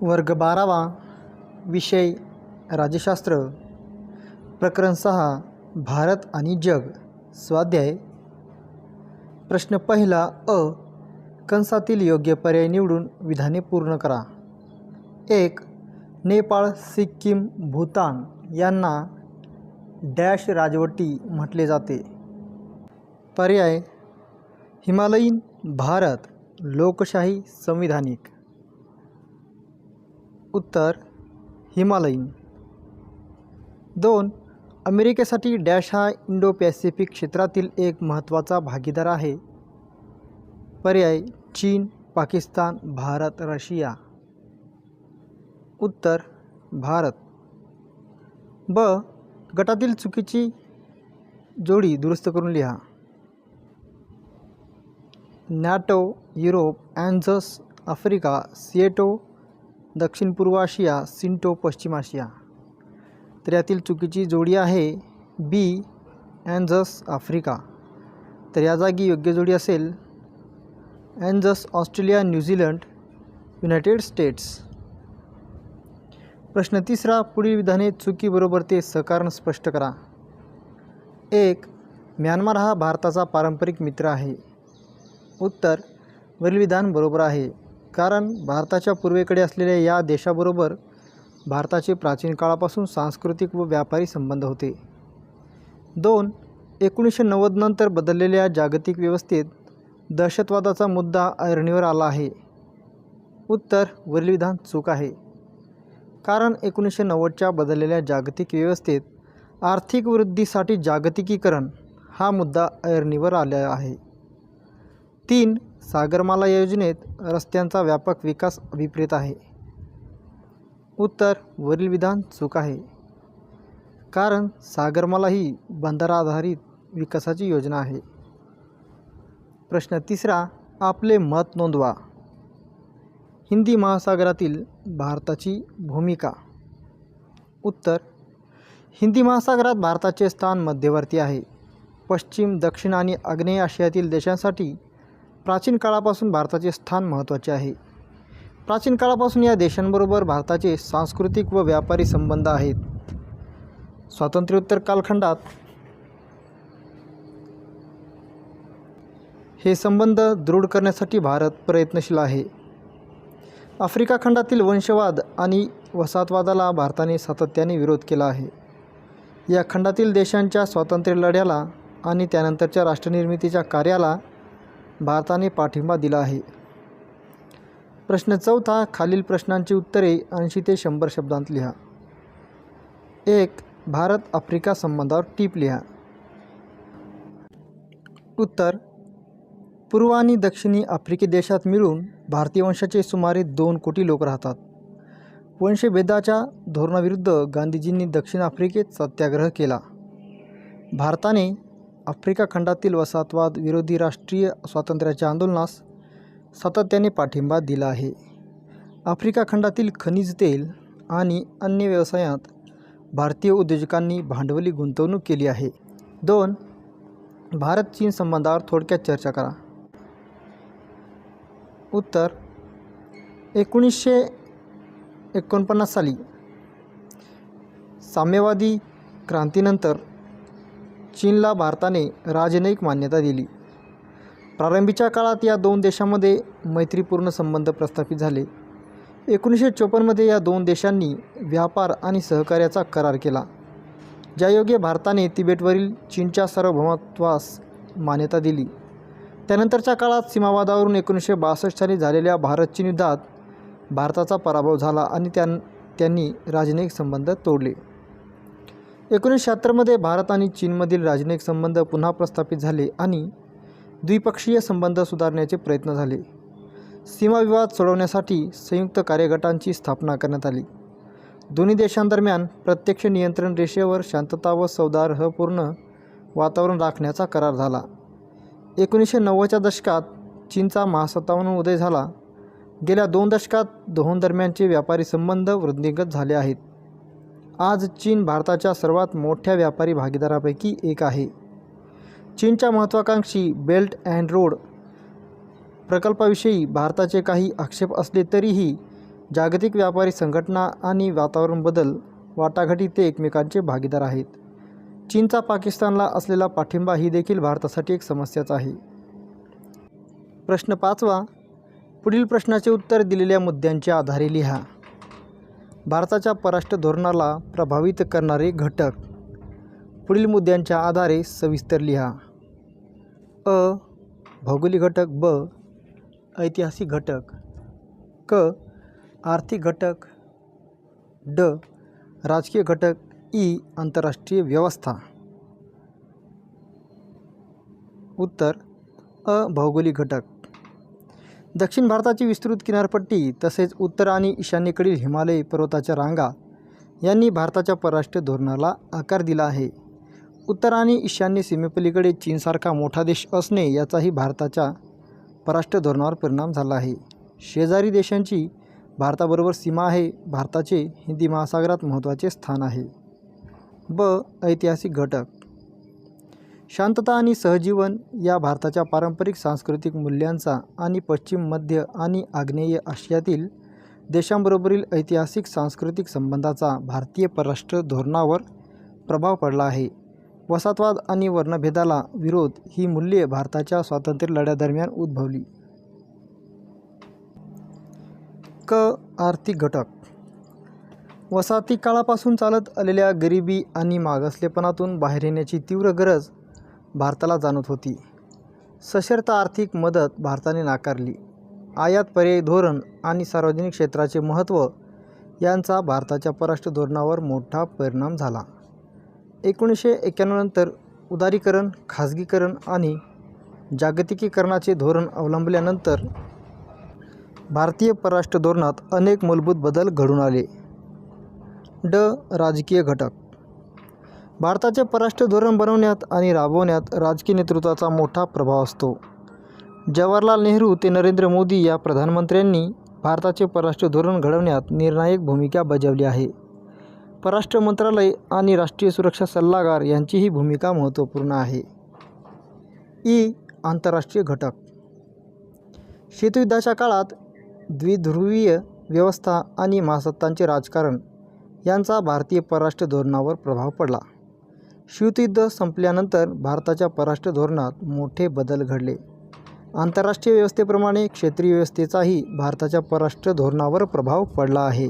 वर्ग बारावा विषय राज्यशास्त्र प्रकरण सहा भारत आणि जग. स्वाध्याय. प्रश्न पहिला अ. कंसातील योग्य पर्याय निवडून विधाने पूर्ण करा. एक नेपाळ सिक्कीम भूतान यांना डॅश राजवटी म्हटले जाते. पर्याय हिमालयीन भारत लोकशाही संविधानिक. उत्तर हिमालयीन. दोन अमेरिकेसाठी डॅश हा इंडो पॅसिफिक क्षेत्रातील एक महत्त्वाचा भागीदार आहे. पर्याय चीन पाकिस्तान भारत रशिया. उत्तर भारत. ब गटातील चुकीची जोडी दुरुस्त करून लिहा. नॅटो युरोप अँझस आफ्रिका सिएटो दक्षिण पूर्व आशिया सिंटो पश्चिम आशिया. तर यातील चुकीची जोडी आहे बी अँझस आफ्रिका. तर या जागी योग्य जोडी असेल अँझस Australia New Zealand United States. प्रश्न तिसरा पुढील विधाने चुकीबरोबर ते सकारण स्पष्ट करा. एक म्यानमार हा भारताचा पारंपरिक मित्र आहे. उत्तर वरील विधान बरोबर आहे. कारण भारताच्या पूर्वेकडे असलेल्या या देशाबरोबर भारताचे प्राचीन काळापासून सांस्कृतिक व व्यापारी संबंध होते. दोन एकोणीसशे नव्वद नंतर बदललेल्या जागतिक व्यवस्थेत दहशतवादाचा मुद्दा ऐरणीवर आला आहे. उत्तर वरील विधान चूक आहे. कारण एकोणीसशे नव्वदच्या बदललेल्या जागतिक व्यवस्थेत आर्थिक वृद्धीसाठी जागतिकीकरण हा मुद्दा ऐरणीवर आला आहे. तीन सागरमाला योजनेत रस्त्यांचा व्यापक विकास अभिप्रेत आहे. उत्तर वरील विधान चूक आहे. कारण सागरमाला ही बंदराधारित विकासाची योजना आहे. प्रश्न तिसरा आपले मत नोंदवा. हिंदी महासागरातील भारताची भूमिका. उत्तर हिंदी महासागरात भारताचे स्थान मध्यवर्ती आहे. पश्चिम दक्षिण आणि आग्नेय आशियातील देशांसाठी प्राचीन काळापासून भारताचे स्थान महत्त्वाचे आहे. प्राचीन काळापासून या देशांबरोबर भारताचे सांस्कृतिक व व्यापारी संबंध आहेत. स्वातंत्र्योत्तर कालखंडात हे संबंध दृढ करण्यासाठी भारत प्रयत्नशील आहे. आफ्रिका खंडातील वंशवाद आणि वसाहतवादाला भारताने सातत्याने विरोध केला आहे. या खंडातील देशांच्या स्वातंत्र्य लढ्याला आणि त्यानंतरच्या राष्ट्रनिर्मितीच्या कार्याला भारताने पाठिंबा दिला आहे. प्रश्न चौथा खालील प्रश्नांची उत्तरे ऐंशी ते शंभर शब्दांत लिहा. एक भारत आफ्रिका संबंधावर टीप लिहा. उत्तर पूर्व आणि दक्षिणी आफ्रिकी देशात मिळून भारतीय वंशाचे सुमारे दोन कोटी लोक राहतात. वंशभेदाच्या धोरणाविरुद्ध गांधीजींनी दक्षिण आफ्रिकेत सत्याग्रह केला. भारताने आफ्रिका खंडातील वसाहतवाद विरोधी राष्ट्रीय स्वातंत्र्याच्या आंदोलनास सातत्याने पाठिंबा दिला आहे. आफ्रिका खंडातील खनिज तेल आणि अन्य व्यवसायात भारतीय उद्योजकांनी भांडवली गुंतवणूक केली आहे. दोन भारत चीन संबंधावर थोडक्यात चर्चा करा. उत्तर एकोणीसशे एकोणपन्नास साली साम्यवादी क्रांतीनंतर चीनला भारताने राजनयिक मान्यता दिली. प्रारंभीच्या काळात या दोन देशांमध्ये मैत्रीपूर्ण संबंध प्रस्थापित झाले. एकोणीसशे चोपन्नमध्ये या दोन देशांनी व्यापार आणि सहकार्याचा करार केला. ज्यायोगे भारताने तिबेटवरील चीनच्या सार्वभौमत्वास मान्यता दिली. त्यानंतरच्या काळात सीमावादावरून एकोणीसशे बासष्ट साली झालेल्या भारत चीन युद्धात भारताचा पराभव झाला आणि त्यां त्यांनी राजनयिक संबंध तोडले. एकोणीसशे शहात्तरमध्ये भारत आणि चीनमधील राजनयिक संबंध पुन्हा प्रस्थापित झाले आणि द्विपक्षीय संबंध सुधारण्याचे प्रयत्न झाले. सीमाविवाद सोडवण्यासाठी संयुक्त कार्यगटांची स्थापना करण्यात आली. दोन्ही देशांदरम्यान प्रत्यक्ष नियंत्रण रेषेवर शांतता व सौदार्हपूर्ण वातावरण राखण्याचा करार झाला. एकोणीसशे नव्वदच्या दशकात चीनचा महासत्ता म्हणून उदय झाला. गेल्या दोन दशकात दोहोंदरम्यानचे व्यापारी संबंध वृद्धिंगत झाले आहेत. आज चीन भारताच्या सर्वात मोठ्या व्यापारी भागीदारापैकी एक आहे. चीनच्या महत्त्वाकांक्षी बेल्ट अँड रोड प्रकल्पाविषयी भारताचे काही आक्षेप असले तरीही जागतिक व्यापारी संघटना आणि वातावरण बदल वाटाघाटी ते एकमेकांचे भागीदार आहेत. चीनचा पाकिस्तानला असलेला पाठिंबा ही देखील भारतासाठी एक समस्याच आहे. प्रश्न पाचवा पुढील प्रश्नाचे उत्तर दिलेल्या मुद्द्यांच्या आधारे लिहा. भारताच्या परराष्ट्र धोरणाला प्रभावित करणारे घटक. पुढील मुद्द्यांच्या आधारे सविस्तर लिहा. अ. भौगोलिक घटक. ब. ऐतिहासिक घटक. क. आर्थिक घटक. ड. राजकीय घटक. ई. आंतरराष्ट्रीय व्यवस्था. उत्तर. अ. भौगोलिक घटक. दक्षिण भारताची विस्तृत किनारपट्टी तसेच उत्तर आणि ईशान्येकडील हिमालय पर्वताच्या रांगा यांनी भारताच्या परराष्ट्र धोरणाला आकार दिला आहे. उत्तर आणि ईशान्य सीमेपलीकडे चीनसारखा मोठा देश असणे याचाही भारताच्या परराष्ट्र धोरणावर परिणाम झाला आहे. शेजारी देशांची भारताबरोबर सीमा आहे भारताचे हिंदी महासागरात महत्त्वाचे स्थान आहे. ब ऐतिहासिक घटक शांतता आणि सहजीवन या भारताच्या पारंपरिक सांस्कृतिक मूल्यांचा आणि पश्चिम मध्य आणि आग्नेय आशियातील देशांबरोबरील ऐतिहासिक सांस्कृतिक संबंधाचा भारतीय परराष्ट्र धोरणावर प्रभाव पडला आहे. वसाहतवाद आणि वर्णभेदाला विरोध ही मूल्ये भारताच्या स्वातंत्र्य लढ्यादरम्यान उद्भवली. क. आर्थिक घटक. वसाहती काळापासून चालत आलेल्या गरिबी आणि मागासलेपणातून बाहेर येण्याची तीव्र गरज भारताला जाणवत होती. सशर्त आर्थिक मदत भारताने नाकारली. आयात पर्यायी धोरण आणि सार्वजनिक क्षेत्राचे महत्त्व यांचा भारताच्या परराष्ट्र धोरणावर मोठा परिणाम झाला. एकोणीसशे एक्क्याण्णवनंतर उदारीकरण खाजगीकरण आणि जागतिकीकरणाचे धोरण अवलंबल्यानंतर भारतीय परराष्ट्र धोरणात अनेक मूलभूत बदल घडून आले. ड राजकीय घटक भारताचे परराष्ट्र धोरण बनवण्यात आणि राबवण्यात राजकीय नेतृत्वाचा मोठा प्रभाव असतो. जवाहरलाल नेहरू ते नरेंद्र मोदी या प्रधानमंत्र्यांनी भारताचे परराष्ट्र धोरण घडवण्यात निर्णायक भूमिका बजावली आहे. परराष्ट्र मंत्रालय आणि राष्ट्रीय सुरक्षा सल्लागार यांचीही भूमिका महत्त्वपूर्ण आहे. ई. आंतरराष्ट्रीय घटक. शीतयुद्धाच्या काळात द्विध्रुवीय व्यवस्था आणि महासत्तांचे राजकारण यांचा भारतीय परराष्ट्र धोरणावर प्रभाव पडला. शीतयुद्ध संपल्यानंतर भारताच्या परराष्ट्र धोरणात मोठे बदल घडले. आंतरराष्ट्रीय व्यवस्थेप्रमाणे क्षेत्रीय व्यवस्थेचाही भारताच्या परराष्ट्र धोरणावर प्रभाव पडला आहे.